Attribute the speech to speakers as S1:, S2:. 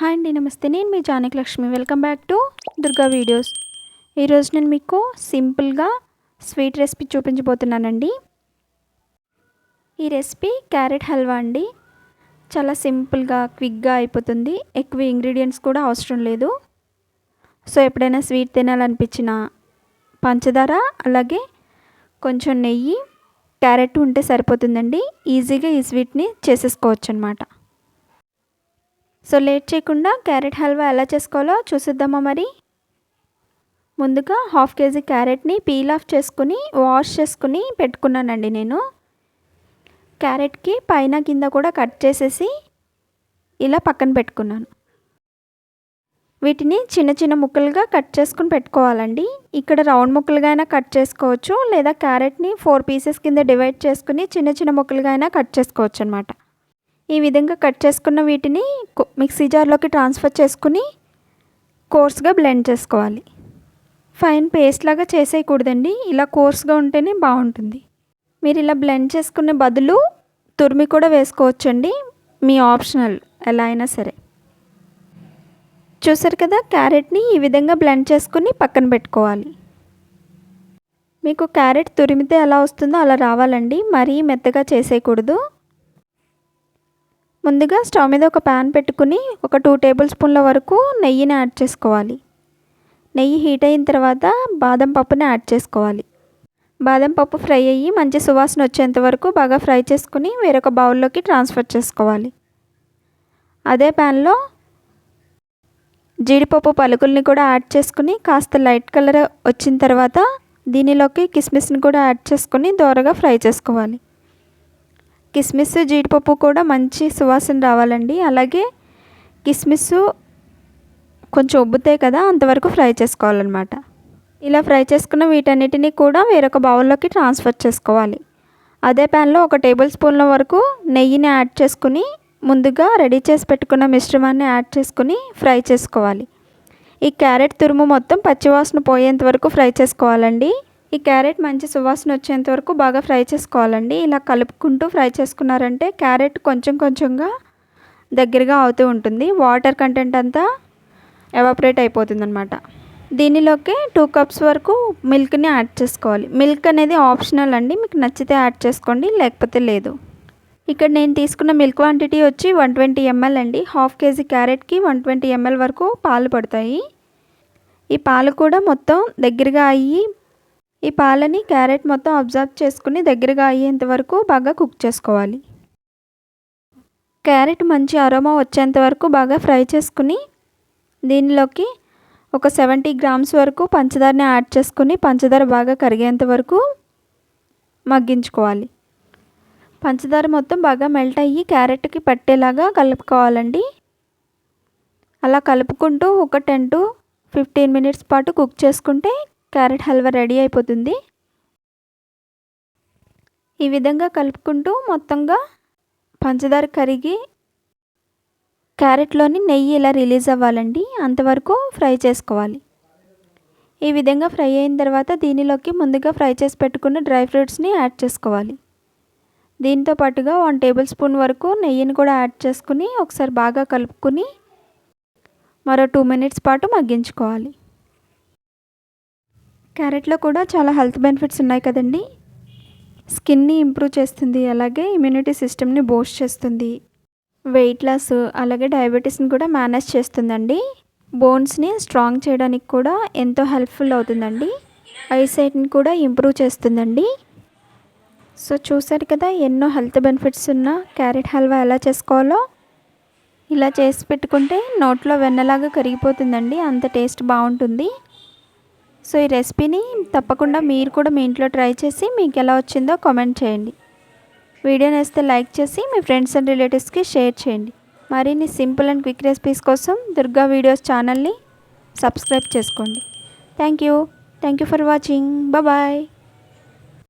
S1: Hi అండి నమస్తే. నేను మీ Janaki Lakshmi. Welcome back to Durga videos ఈరోజు నేను మీకు సింపుల్గా స్వీట్ రెసిపీ చూపించబోతున్నానండి. ఈ రెసిపీ క్యారెట్ హల్వా అండి. చాలా సింపుల్గా క్విక్గా అయిపోతుంది. ఎక్కువ ఇంగ్రీడియంట్స్ కూడా అవసరం లేదు. సో ఎప్పుడైనా స్వీట్ తినాలనిపించిన పంచదార అలాగే కొంచెం నెయ్యి క్యారెట్ ఉంటే సరిపోతుందండి. ఈజీగా ఈ స్వీట్ని చేసేసుకోవచ్చు అనమాట సో లేట్ చేయకుండా క్యారెట్ హల్వా ఎలా చేసుకోవాలో చూసిద్దామా మరి? ముందుగా హాఫ్ కేజీ క్యారెట్ని పీల్ ఆఫ్ చేసుకుని వాష్ చేసుకుని పెట్టుకున్నానండి నేను. క్యారెట్కి పైన కింద కూడా కట్ చేసేసి ఇలా పక్కన పెట్టుకున్నాను. వీటిని చిన్న చిన్న ముక్కలుగా కట్ చేసుకుని పెట్టుకోవాలండి. ఇక్కడ రౌండ్ ముక్కలుగా అయినా కట్ చేసుకోవచ్చు లేదా క్యారెట్ని ఫోర్ పీసెస్ కింద డివైడ్ చేసుకుని చిన్న చిన్న ముక్కలుగా అయినా కట్ చేసుకోవచ్చు అనమాట ఈ విధంగా కట్ చేసుకున్న వీటిని మిక్సీ జార్లోకి ట్రాన్స్ఫర్ చేసుకుని కోర్స్గా బ్లెండ్ చేసుకోవాలి. ఫైన్ పేస్ట్ లాగా చేసేయకూడదండి. ఇలా కోర్స్గా ఉంటేనే బాగుంటుంది. మీరు ఇలా బ్లెండ్ చేసుకునే బదులు తురిమి కూడా వేసుకోవచ్చండి. మీ ఆప్షనల్ ఎలా అయినా సరే. చూసారు కదా క్యారెట్ని ఈ విధంగా బ్లెండ్ చేసుకుని పక్కన పెట్టుకోవాలి. మీకు క్యారెట్ తురిమితే ఎలా వస్తుందో అలా రావాలండి. మరీ మెత్తగా చేసేయకూడదు. ముందుగా స్టవ్ మీద ఒక ప్యాన్ పెట్టుకుని ఒక టూ టేబుల్ స్పూన్ల వరకు నెయ్యిని యాడ్ చేసుకోవాలి. నెయ్యి హీట్ అయిన తర్వాత బాదం పప్పుని యాడ్ చేసుకోవాలి. బాదం పప్పు ఫ్రై అయ్యి మంచి సువాసన వచ్చేంత వరకు బాగా ఫ్రై చేసుకుని వేరొక బౌల్లోకి ట్రాన్స్ఫర్ చేసుకోవాలి. అదే ప్యాన్లో జీడిపప్పు పలుకుల్ని కూడా యాడ్ చేసుకుని కాస్త లైట్ కలర్ వచ్చిన తర్వాత దీనిలోకి కిస్మిస్ని కూడా యాడ్ చేసుకుని దోరగా ఫ్రై చేసుకోవాలి. కిస్మిస్ జీడిపప్పు కూడా మంచి సువాసన రావాలండి. అలాగే కిస్మిస్ కొంచెం ఉబ్బుతాయి కదా అంతవరకు ఫ్రై చేసుకోవాలన్నమాట. ఇలా ఫ్రై చేసుకున్న వీటన్నిటిని కూడా వేరొక బౌల్లోకి ట్రాన్స్ఫర్ చేసుకోవాలి. అదే ప్యాన్లో ఒక టేబుల్ స్పూన్ల వరకు నెయ్యిని యాడ్ చేసుకుని ముందుగా రెడీ చేసి పెట్టుకున్న మిశ్రమాన్ని యాడ్ చేసుకుని ఫ్రై చేసుకోవాలి. ఈ క్యారెట్ తురుము మొత్తం పచ్చివాసన పోయేంత వరకు ఫ్రై చేసుకోవాలండి. ఈ క్యారెట్ మంచి సువాసన వచ్చేంత వరకు బాగా ఫ్రై చేసుకోవాలండి. ఇలా కలుపుకుంటూ ఫ్రై చేసుకున్నారంటే క్యారెట్ కొంచెం కొంచెంగా దగ్గరగా అవుతూ ఉంటుంది. వాటర్ కంటెంట్ అంతా ఎవాపరేట్ అయిపోతుంది అనమాట దీనిలోకి టూ కప్స్ వరకు మిల్క్ని యాడ్ చేసుకోవాలి. మిల్క్ అనేది ఆప్షనల్ అండి. మీకు నచ్చితే యాడ్ చేసుకోండి లేకపోతే లేదు. ఇక్కడ నేను తీసుకున్న మిల్క్ క్వాంటిటీ వచ్చి వన్ ట్వంటీ ఎంఎల్ అండి. హాఫ్ కేజీ క్యారెట్కి వన్ ట్వంటీ ఎంఎల్ వరకు పాలు పడతాయి. ఈ పాలు కూడా మొత్తం దగ్గరగా అయ్యి ఈ పాలని క్యారెట్ మొత్తం అబ్జర్వ్ చేసుకుని దగ్గరగా అయ్యేంత వరకు బాగా కుక్ చేసుకోవాలి. క్యారెట్ మంచి అరోమా వచ్చేంత వరకు బాగా ఫ్రై చేసుకుని దీనిలోకి ఒక సెవెంటీ గ్రామ్స్ వరకు పంచదారని యాడ్ చేసుకుని పంచదార బాగా కరిగేంత వరకు మగ్గించుకోవాలి. పంచదార మొత్తం బాగా మెల్ట్ అయ్యి క్యారెట్కి పట్టేలాగా కలుపుకోవాలండి. అలా కలుపుకుంటూ ఒక టెన్ టు ఫిఫ్టీన్ మినిట్స్ పాటు కుక్ చేసుకుంటే క్యారెట్ హల్వా రెడీ అయిపోతుంది. ఈ విధంగా కలుపుకుంటూ మొత్తంగా పంచదార కరిగి క్యారెట్లోని నెయ్యి ఇలా రిలీజ్ అవ్వాలండి అంతవరకు ఫ్రై చేసుకోవాలి. ఈ విధంగా ఫ్రై అయిన తర్వాత దీనిలోకి ముందుగా ఫ్రై చేసి పెట్టుకున్న డ్రై ఫ్రూట్స్ని యాడ్ చేసుకోవాలి. దీంతో పాటుగా వన్ టేబుల్ స్పూన్ వరకు నెయ్యిని కూడా యాడ్ చేసుకుని ఒకసారి బాగా కలుపుకుని మరో టూ మినిట్స్ పాటు మగ్గించుకోవాలి. క్యారెట్లో కూడా చాలా హెల్త్ బెనిఫిట్స్ ఉన్నాయి కదండి. స్కిన్ని ఇంప్రూవ్ చేస్తుంది అలాగే ఇమ్యూనిటీ సిస్టమ్ని బూస్ట్ చేస్తుంది. వెయిట్ లాస్ అలాగే డయాబెటీస్ని కూడా మేనేజ్ చేస్తుందండి. బోన్స్ని స్ట్రాంగ్ చేయడానికి కూడా ఎంతో హెల్ప్ఫుల్ అవుతుందండి. ఐసైట్ని కూడా ఇంప్రూవ్ చేస్తుందండి. సో చూసారు కదా ఎన్నో హెల్త్ బెనిఫిట్స్ ఉన్న క్యారెట్ హల్వా ఎలా చేసుకోవాలో? ఇలా చేసి పెట్టుకుంటే నోట్లో వెన్నలాగా కరిగిపోతుందండి అంత టేస్ట్ బాగుంటుంది. సో ఈ రెసిపీని తప్పకుండా మీరు కూడా మీ ఇంట్లో ట్రై చేసి మీకు ఎలా వచ్చిందో కామెంట్ చేయండి. వీడియో నేస్తే లైక్ చేసి మీ ఫ్రెండ్స్ అండ్ రిలేటివ్స్కి షేర్ చేయండి. మరిన్ని సింపుల్ అండ్ క్విక్ రెసిపీస్ కోసం దుర్గా వీడియోస్ ఛానల్ని సబ్స్క్రైబ్ చేసుకోండి. Thank you. Thank you for watching. Bye.